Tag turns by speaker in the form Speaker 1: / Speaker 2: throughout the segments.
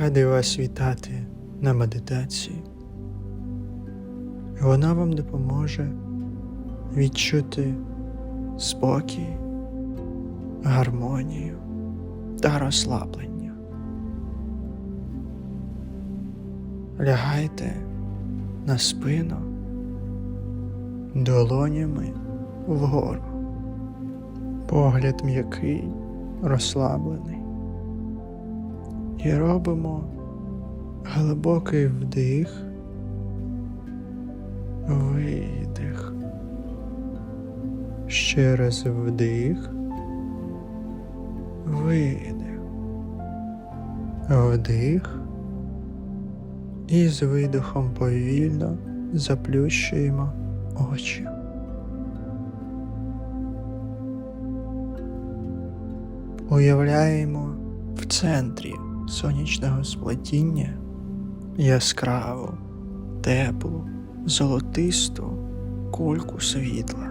Speaker 1: Радий вас вітати на медитації. Вона вам допоможе відчути спокій, гармонію та розслаблення. Лягайте на спину долонями вгору. Погляд м'який, розслаблений. І робимо глибокий вдих, видих. Ще раз вдих, видих, вдих. І з видихом повільно заплющуємо очі. Уявляємо в центрі сонячного сплетіння яскраву, теплу, золотисту кульку світла.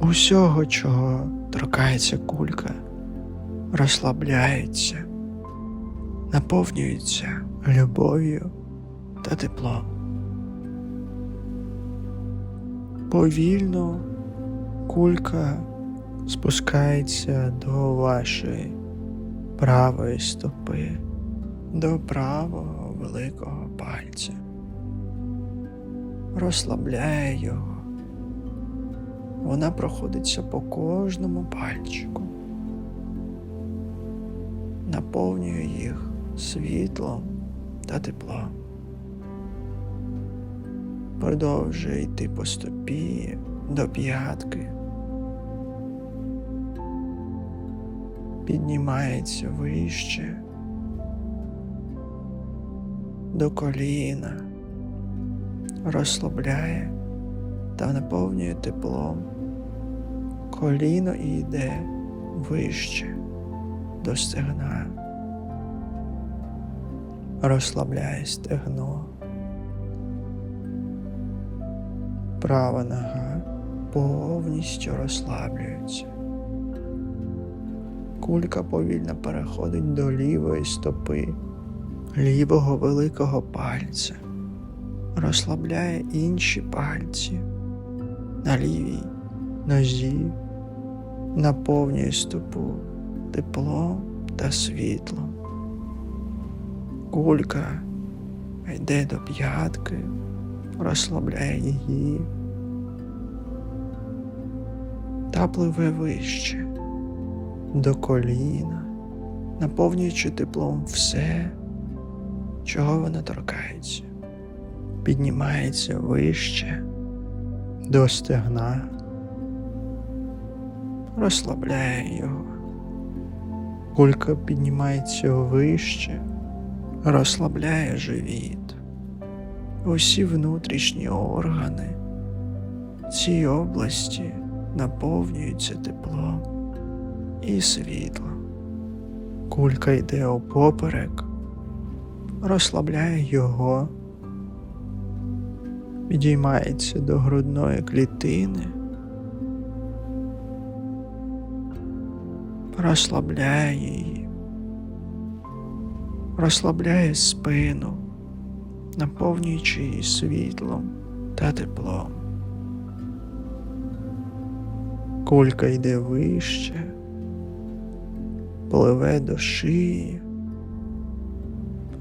Speaker 1: Усього, чого торкається кулька, розслабляється, наповнюється любов'ю та теплом. Повільно кулька спускається до вашої правої стопи, до правого великого пальця. Розслабляє його. Вона проходиться по кожному пальчику, наповнює їх світлом та теплом. Продовжує йти по стопі до п'ятки. Піднімається вище до коліна, розслабляє та наповнює теплом. Коліно йде вище до стегна. Розслабляє стегно. Права нога повністю розслаблюється. Кулька повільно переходить до лівої стопи, лівого великого пальця, розслабляє інші пальці на лівій нозі, наповнює стопу теплом та світлом. Кулька йде до п'ятки, розслабляє її та пливе вище до коліна, наповнюючи теплом все, чого вона торкається, піднімається вище до стегна, розслабляє його. Кулька піднімається вище, розслабляє живіт, усі внутрішні органи цій області наповнюються теплом і світлом. Кулька йде опоперек, розслабляє його, підіймається до грудної клітини, розслабляє її, розслабляє спину, наповнюючи її світлом та теплом. Кулька йде вище, пливе до шиї,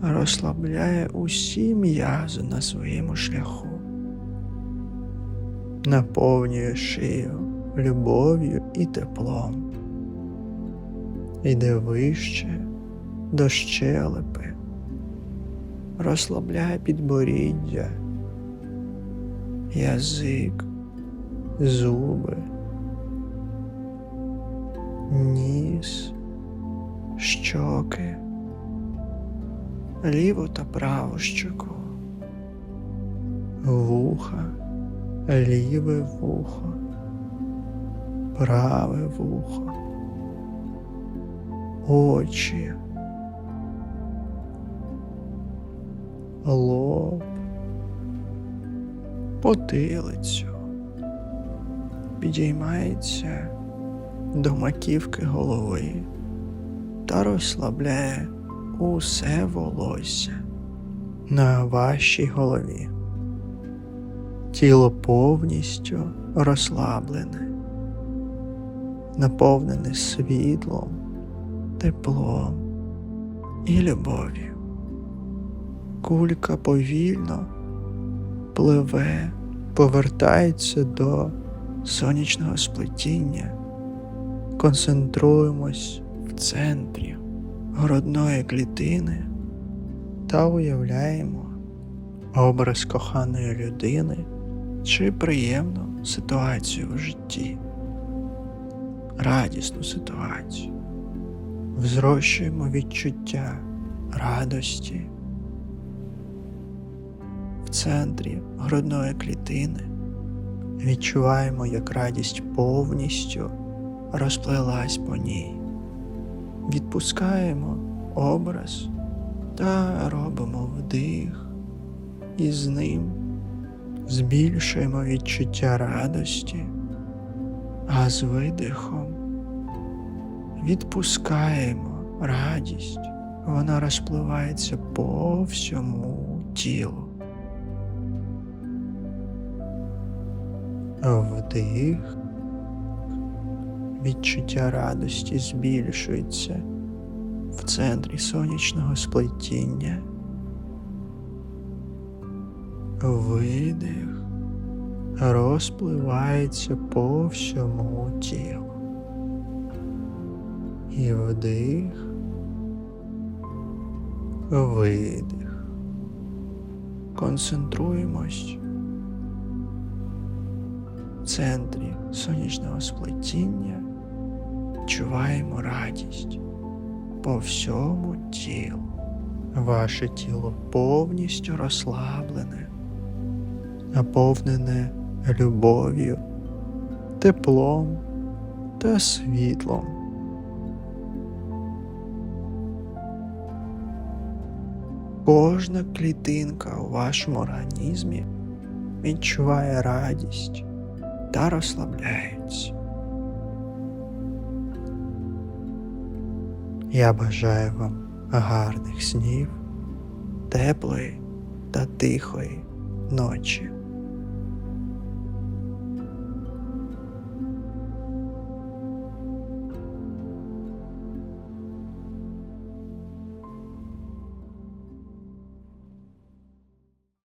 Speaker 1: розслабляє усі м'язи на своєму шляху, наповнює шию любов'ю і теплом, йде вище до щелепи, розслабляє підборіддя, язик, зуби ніс, щоки, ліву та праву щоку, вуха, ліве вухо, праве вухо, очі, лоб, потилицю, підіймається до маківки голови та розслабляє усе волосся на вашій голові. Тіло повністю розслаблене, наповнене світлом, теплом і любов'ю. Кулька повільно пливе, повертається до сонячного сплетіння. Концентруємось в центрі грудної клітини та уявляємо образ коханої людини чи приємну ситуацію в житті, радісну ситуацію. Взрощуємо відчуття радості в центрі грудної клітини. Відчуваємо, як радість повністю розплелась по ній. Відпускаємо образ та робимо вдих, і з ним збільшуємо відчуття радості, а з видихом відпускаємо радість, вона розпливається по всьому тілу. Вдих. Відчуття радості збільшується в центрі сонячного сплетіння. Видих розпливається по всьому тілу. І вдих, видих. Концентруємось в центрі сонячного сплетіння, відчуваємо радість по всьому тілу. Ваше тіло повністю розслаблене, наповнене любов'ю, теплом та світлом. Кожна клітинка у вашому організмі відчуває радість та розслабляється. Я бажаю вам гарних снів, теплої та тихої ночі.